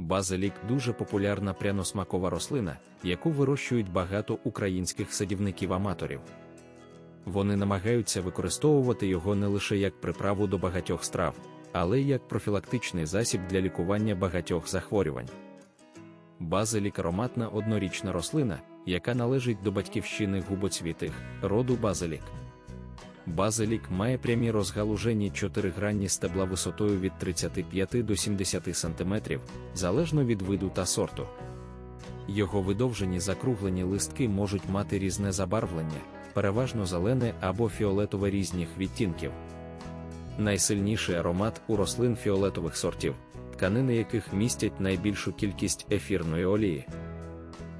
Базилік дуже популярна пряносмакова рослина, яку вирощують багато українських садівників-аматорів. Вони намагаються використовувати його не лише як приправу до багатьох страв, але й як профілактичний засіб для лікування багатьох захворювань. Базилік ароматна однорічна рослина, яка належить до батьківщини губоцвітих, роду базилік. Базилік має прямі розгалужені чотиригранні стебла висотою від 35 до 70 см, залежно від виду та сорту. Його видовжені закруглені листки можуть мати різне забарвлення, переважно зелене або фіолетове різних відтінків. Найсильніший аромат у рослин фіолетових сортів, тканини яких містять найбільшу кількість ефірної олії.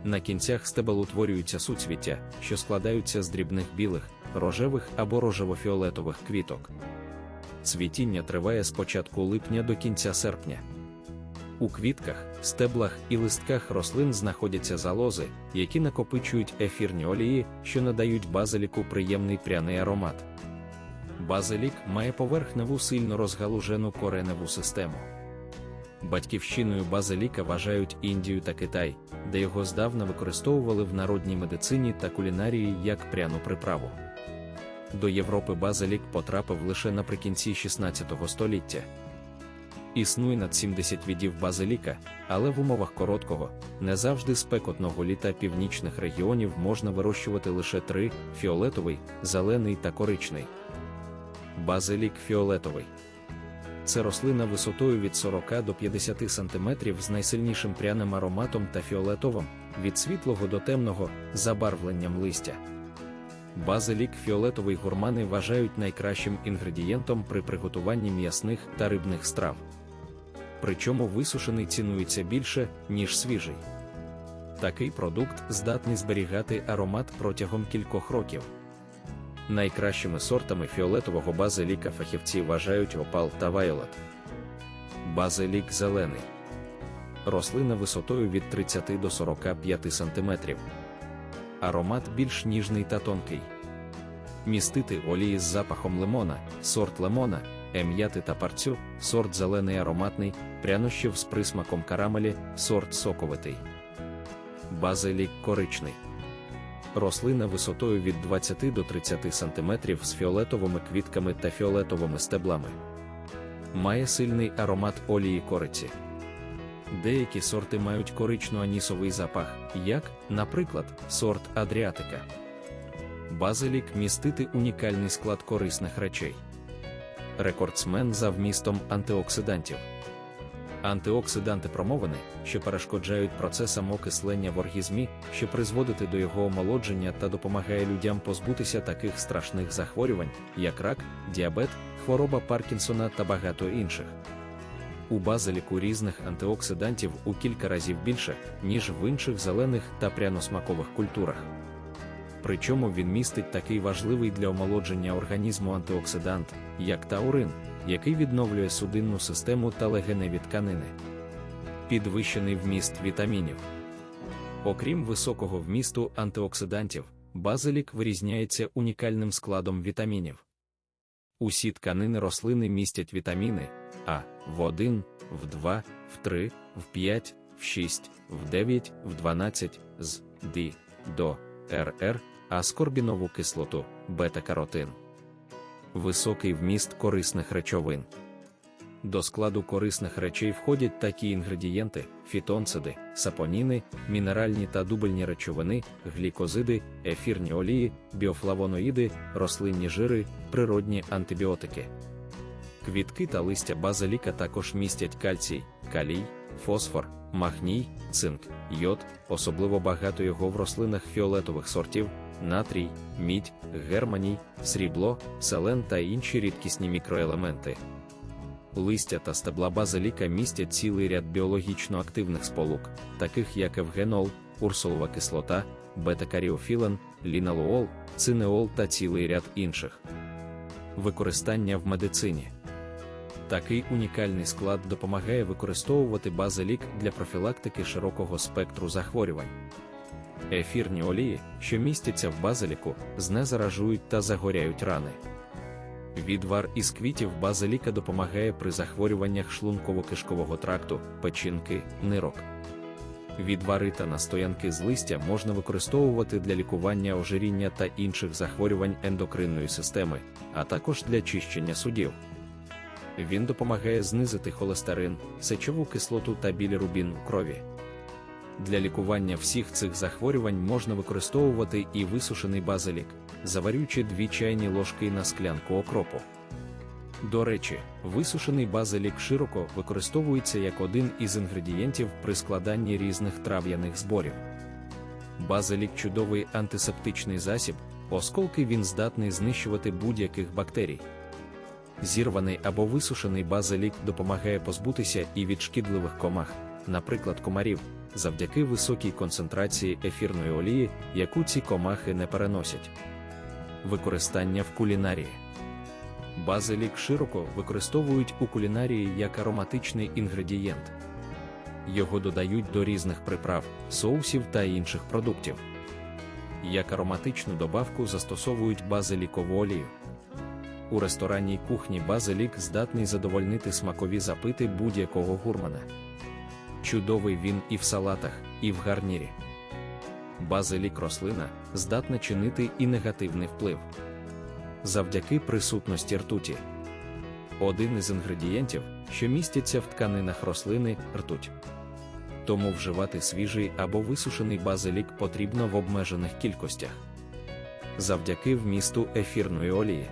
На кінцях стебел утворюються суцвіття, що складаються з дрібних білих, рожевих або рожево-фіолетових квіток. Цвітіння триває з початку липня до кінця серпня. У квітках, стеблах і листках рослин знаходяться залози, які накопичують ефірні олії, що надають базиліку приємний пряний аромат. Базилік має поверхневу сильно розгалужену кореневу систему. Батьківщиною базиліка вважають Індію та Китай, де його здавна використовували в народній медицині та кулінарії як пряну приправу. До Європи базилік потрапив лише наприкінці 16 століття. Існує над 70 видів базиліка, але в умовах короткого, не завжди спекотного літа північних регіонів можна вирощувати лише три фіолетовий, зелений та коричний. Базилік фіолетовий. Це рослина висотою від 40 до 50 см з найсильнішим пряним ароматом та фіолетовим, від світлого до темного, забарвленням листя. Базилік фіолетовий гурмани вважають найкращим інгредієнтом при приготуванні м'ясних та рибних страв. Причому висушений цінується більше, ніж свіжий. Такий продукт здатний зберігати аромат протягом кількох років. Найкращими сортами фіолетового базиліка фахівці вважають опал та вайолет. Базилік зелений. Рослина висотою від 30 до 45 см. Аромат більш ніжний та тонкий. Містити олії з запахом лимона, сорт лимона, ем'яти та парцю, сорт зелений ароматний, прянощів з присмаком карамелі, сорт соковитий. Базилік коричний. Рослина висотою від 20 до 30 см з фіолетовими квітками та фіолетовими стеблами. Має сильний аромат олії кориці. Деякі сорти мають корично-анісовий запах, як, наприклад, сорт Адріатика. Базилік містити унікальний склад корисних речей. Рекордсмен за вмістом антиоксидантів. Антиоксиданти промовини, що перешкоджають процесам окислення в організмі, що призводити до його омолодження та допомагає людям позбутися таких страшних захворювань, як рак, діабет, хвороба Паркінсона та багато інших. У базиліку різних антиоксидантів у кілька разів більше, ніж в інших зелених та пряносмакових культурах. Причому він містить такий важливий для омолодження організму антиоксидант, як таурин, який відновлює судинну систему та легеневі тканини. Підвищений вміст вітамінів. Окрім високого вмісту антиоксидантів, базилік вирізняється унікальним складом вітамінів. Усі тканини рослини містять вітаміни А в 1, в 2, в 3, в 5, в 6, в 9, в 12, з Д до РР, аскорбінову кислоту, бета-каротин. Високий вміст корисних речовин. До складу корисних речей входять такі інгредієнти: фітонциди, сапоніни, мінеральні та дубельні речовини, глікозиди, ефірні олії, біофлавоноїди, рослинні жири, природні антибіотики. Квітки та листя базиліка також містять кальцій, калій, фосфор, магній, цинк, йод, особливо багато його в рослинах фіолетових сортів, натрій, мідь, германій, срібло, селен та інші рідкісні мікроелементи. Листя та стебла базиліка містять цілий ряд біологічно активних сполук, таких як евгенол, урсулова кислота, бета-каріофілен, ліналуол, цинеол та цілий ряд інших. Використання в медицині. Такий унікальний склад допомагає використовувати базилік для профілактики широкого спектру захворювань. Ефірні олії, що містяться в базиліку, знезаражують та загоряють рани. Відвар із квітів базиліка допомагає при захворюваннях шлунково-кишкового тракту, печінки, нирок. Відвари та настоянки з листя можна використовувати для лікування ожиріння та інших захворювань ендокринної системи, а також для чищення судів. Він допомагає знизити холестерин, сечову кислоту та білірубін у крові. Для лікування всіх цих захворювань можна використовувати і висушений базилік, заварюючи 2 чайні ложки на склянку окропу. До речі, висушений базилік широко використовується як один із інгредієнтів при складанні різних трав'яних зборів. Базилік чудовий антисептичний засіб, оскільки він здатний знищувати будь-яких бактерій. Зірваний або висушений базилік допомагає позбутися і від шкідливих комах, наприклад, комарів, завдяки високій концентрації ефірної олії, яку ці комахи не переносять. Використання в кулінарії. Базилік широко використовують у кулінарії як ароматичний інгредієнт. Його додають до різних приправ, соусів та інших продуктів. Як ароматичну добавку застосовують базилікову олію. У ресторанній кухні базилік здатний задовольнити смакові запити будь-якого гурмана. Чудовий він і в салатах, і в гарнірі. Базилік рослина здатна чинити і негативний вплив завдяки присутності ртуті. Один із інгредієнтів, що містяться в тканинах рослини ртуть. Тому вживати свіжий або висушений базилік потрібно в обмежених кількостях. Завдяки вмісту ефірної олії.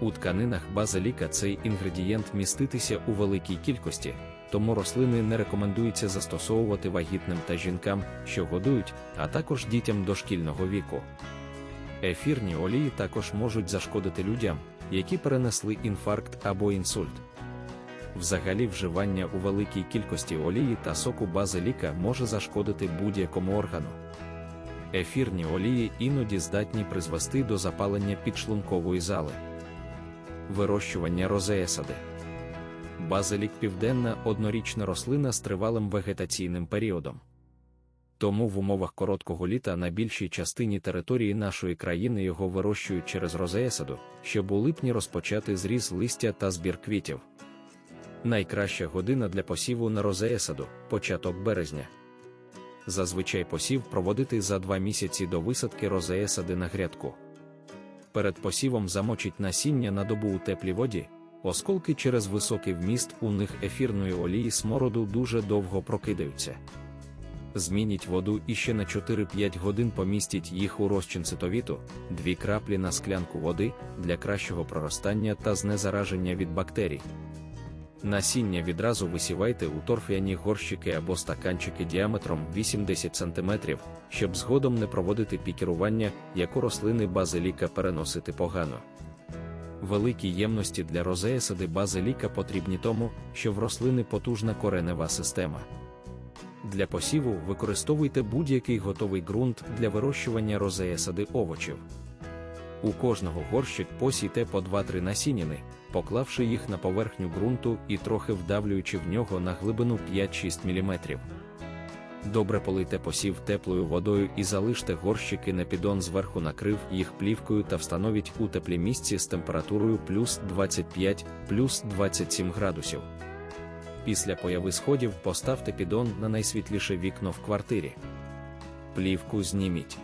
У тканинах базиліка цей інгредієнт міститися у великій кількості, тому рослини не рекомендується застосовувати вагітним та жінкам, що годують, а також дітям дошкільного віку. Ефірні олії також можуть зашкодити людям, які перенесли інфаркт або інсульт. Взагалі, вживання у великій кількості олії та соку базиліка може зашкодити будь-якому органу. Ефірні олії іноді здатні призвести до запалення підшлункової зали. Вирощування розеесади. Базилік південна однорічна рослина з тривалим вегетаційним періодом. Тому в умовах короткого літа на більшій частині території нашої країни його вирощують через розеесаду, щоб у липні розпочати зріз листя та збір квітів. Найкраща година для посіву на розеесаду початок березня. Зазвичай посів проводити за два місяці до висадки розеесади на грядку. Перед посівом замочить насіння на добу у теплій воді, осколки через високий вміст у них ефірної олії смороду дуже довго прокидаються змініть воду і ще на 4-5 годин помістіть їх у розчин цитовіту, дві краплі на склянку води для кращого проростання та знезараження від бактерій. Насіння відразу висівайте у торфяні горщики або стаканчики діаметром 80 см, щоб згодом не проводити пікерування, як у рослини базиліка переносити погано. Великі ємності для розеясади базиліка потрібні тому, що в рослини потужна коренева система. Для посіву використовуйте будь-який готовий ґрунт для вирощування розея сади овочів. У кожного горщик посійте по 2-3 насініни, поклавши їх на поверхню ґрунту і трохи вдавлюючи в нього на глибину 5-6 мм. Добре полийте посів теплою водою і залиште горщики на піддон зверху накрив їх плівкою та встановіть у теплі місці з температурою плюс 25 плюс 27 градусів. Після появи сходів поставте підон на найсвітліше вікно в квартирі. Плівку зніміть.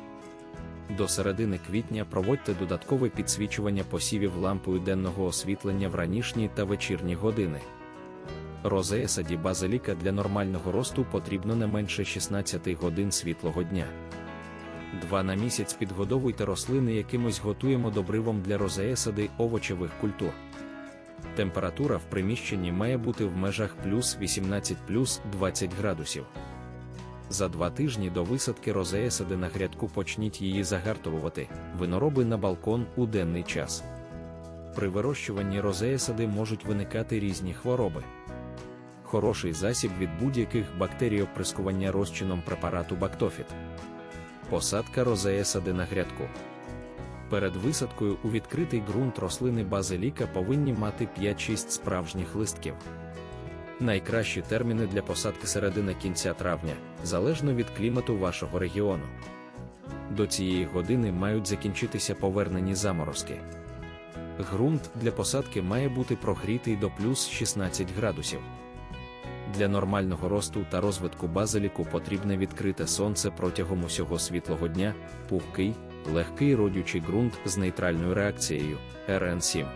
До середини квітня проводьте додаткове підсвічування посівів лампою денного освітлення в ранішні та вечірні години. Розея саді базиліка для нормального росту потрібно не менше 16 годин світлого дня. Два на місяць підгодовуйте рослини якимось готуємо добривом для розеесади овочевих культур. Температура в приміщенні має бути в межах плюс 18 плюс 20 градусів. За два тижні до висадки розеесади на грядку почніть її загартовувати, винороби на балкон у денний час. При вирощуванні розеесади можуть виникати різні хвороби. Хороший засіб від будь-яких бактерій оприскування розчином препарату Бактофіт. Посадка розеесади на грядку. Перед висадкою у відкритий ґрунт рослини базиліка повинні мати 5-6 справжніх листків. Найкращі терміни для посадки середина кінця травня, залежно від клімату вашого регіону. До цієї години мають закінчитися повернені заморозки. Ґрунт для посадки має бути прогрітий до плюс 16 градусів. Для нормального росту та розвитку базиліку потрібне відкрите сонце протягом усього світлого дня, пухкий, легкий родючий ґрунт з нейтральною реакцією РН7.